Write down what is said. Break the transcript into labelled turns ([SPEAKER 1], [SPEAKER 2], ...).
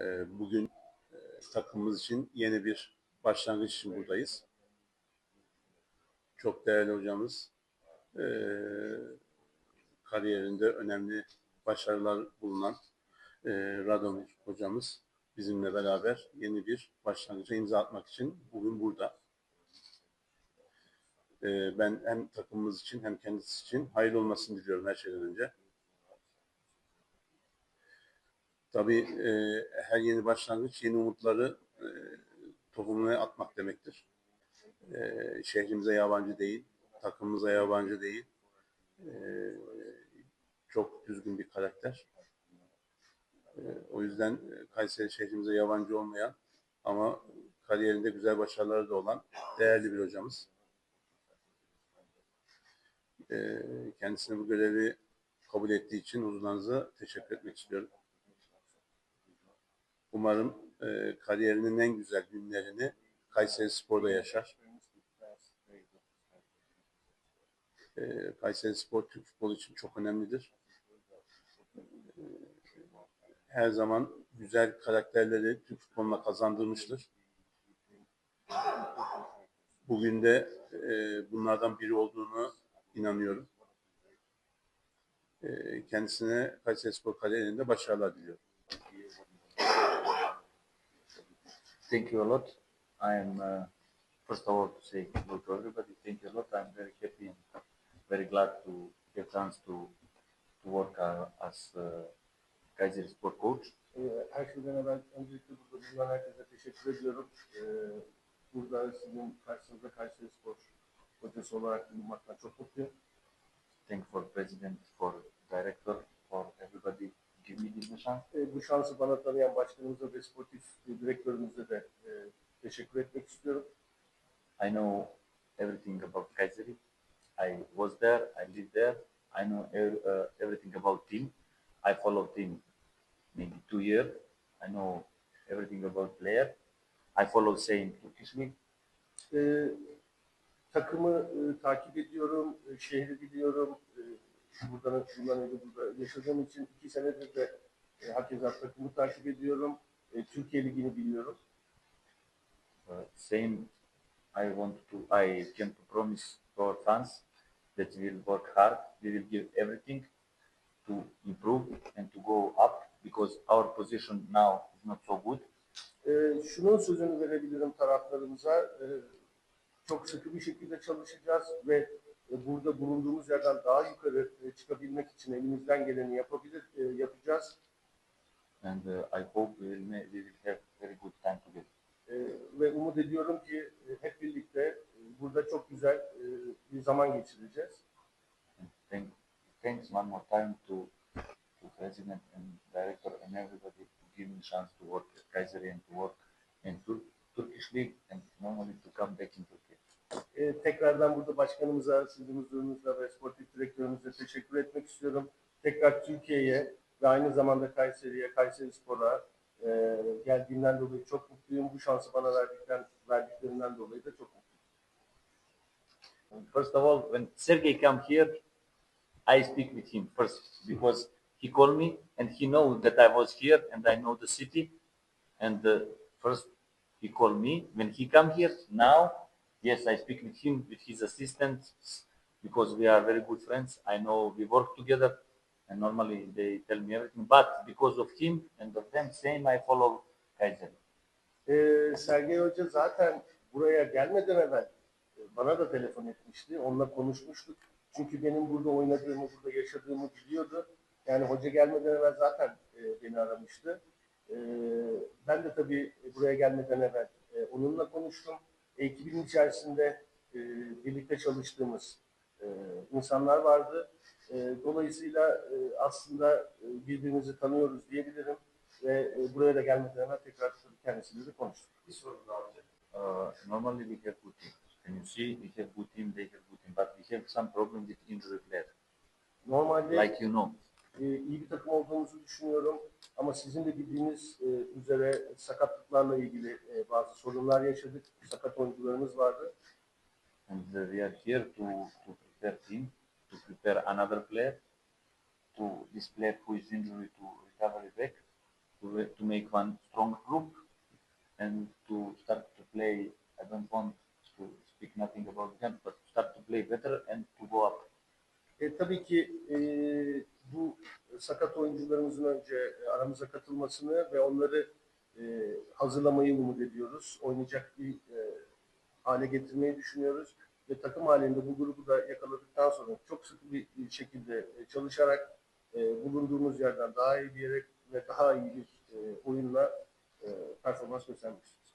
[SPEAKER 1] Ee, Bugün e, takımımız için yeni bir başlangıç için buradayız. Çok değerli hocamız, e, kariyerinde önemli başarılar bulunan e, Radomir hocamız bizimle beraber yeni bir başlangıca imza atmak için bugün burada. Ben hem takımımız için hem kendisi için hayırlı olmasını diliyorum her şeyden önce. Tabii e, her yeni başlangıç yeni umutları e, tohumuna atmak demektir. E, şehrimize yabancı değil, takımımıza yabancı değil. E, çok düzgün bir karakter. E, o yüzden Kayseri şehrimize yabancı olmayan ama kariyerinde güzel başarıları da olan değerli bir hocamız. E, kendisine bu görevi kabul ettiği için huzurlarınıza teşekkür etmek istiyorum. Umarım e, kariyerinin en güzel günlerini Kayseri Spor'da yaşar. E, Kayseri Spor Türk futbolu için çok önemlidir. E, her zaman güzel karakterleri Türk futboluna kazandırmıştır. Bugün de e, bunlardan biri olduğunu inanıyorum. E, kendisine Kayseri Spor kariyerinde başarılar diliyorum.
[SPEAKER 2] Thank you a lot. I am uh, first of all to say hello to everybody. Thank you a lot. I'm very happy and very glad to get chance to to work uh, as uh, Kaiser Sport coach.
[SPEAKER 3] Her şeyden evvel öncelikle burada bulunan herkese teşekkür ediyorum. Burada sizin karşınızda Kayseri Spor hocası olarak bulunmaktan çok mutluyum.
[SPEAKER 2] Thank for president, for director, for everybody.
[SPEAKER 3] Ee, Bu şansı bana tanıyan başkanımıza ve sportif direktörümüze de e, teşekkür etmek istiyorum.
[SPEAKER 2] I know everything about Kayseri. I was there. I lived there. I know ev- uh, everything about team. I follow team maybe two years. I know everything about player. I follow same Turkish league.
[SPEAKER 3] Takımı e, takip ediyorum, e, şehri biliyorum. E, Önce burada yaşadığım için iki senedir de e, hakeza takımı takip ediyorum. E, Türkiye Ligi'ni biliyorum.
[SPEAKER 2] Uh, same, I want to, I can to promise to our fans that we will work hard. We will give everything to improve and to go up because our position now is not so good.
[SPEAKER 3] Ee, şunun sözünü verebilirim taraflarımıza. Ee, çok sıkı bir şekilde çalışacağız ve e, burada bulunduğumuz yerden daha yukarı e, çıkabilmek için elimizden geleni yapabilir, e, yapacağız.
[SPEAKER 2] And uh, I hope we will, we will have very good time together.
[SPEAKER 3] Ee, ve umut ediyorum ki e, hep birlikte e, burada çok güzel e, bir zaman geçireceğiz.
[SPEAKER 2] Thank, thanks one more time to, to president and director and everybody to give me chance to work at Kayseri and to work in Tur- Turkish league and normally to come back in
[SPEAKER 3] Ee, tekrardan burada başkanımıza, sizin huzurunuzda ve sportif direktörümüze teşekkür etmek istiyorum. Tekrar Türkiye'ye ve aynı zamanda Kayseri'ye, Kayseri Spor'a e, geldiğimden dolayı çok mutluyum. Bu şansı bana verdikten, verdiklerinden dolayı da çok mutluyum.
[SPEAKER 2] First of all, when Sergey come here, I speak with him first because he called me and he knows that I was here and I know the city. And uh, first he called me when he come here. Now, yes, I speak with him with his assistants because we are very good friends. I know we work together and normally they tell me everything. But because of him and of them, same I follow Kaiser.
[SPEAKER 3] Ee, Sergey Hoca zaten buraya gelmeden evvel e, bana da telefon etmişti. Onunla konuşmuştuk. Çünkü benim burada oynadığımı, burada yaşadığımı biliyordu. Yani hoca gelmeden evvel zaten e, beni aramıştı. E, ben de tabii buraya gelmeden evvel e, onunla konuştum. Ekibin içerisinde e, birlikte çalıştığımız e, insanlar vardı. E, dolayısıyla e, aslında e, birbirimizi tanıyoruz diyebilirim. Ve e, buraya da gelmeden tekrar kendisiyle de konuştuk.
[SPEAKER 2] Uh, normally we have good team. Can you see we have good team, they have good team, but we have some problem with injury player,
[SPEAKER 3] Normalde
[SPEAKER 2] like you know.
[SPEAKER 3] E, iyi bir takım olduğumuzu düşünüyorum. Ama sizin de bildiğiniz e, üzere sakatlıklarla ilgili e, bazı sorunlar yaşadık. Sakat oyuncularımız vardı.
[SPEAKER 2] And we are here to, to prepare team, to prepare another player, to this player who is injured to recovery back, to, to make one strong group and to start to play. I don't want to speak nothing about them, but start to play better and to go up.
[SPEAKER 3] E, tabii ki e, sakat oyuncularımızın önce e, aramıza katılmasını ve onları e, hazırlamayı umut ediyoruz. Oynayacak bir e, hale getirmeyi düşünüyoruz. Ve takım halinde bu grubu da yakaladıktan sonra çok sıkı bir şekilde e, çalışarak e, bulunduğumuz yerden daha iyi bir yere ve daha iyi bir e, oyunla e, performans göstermek istiyoruz.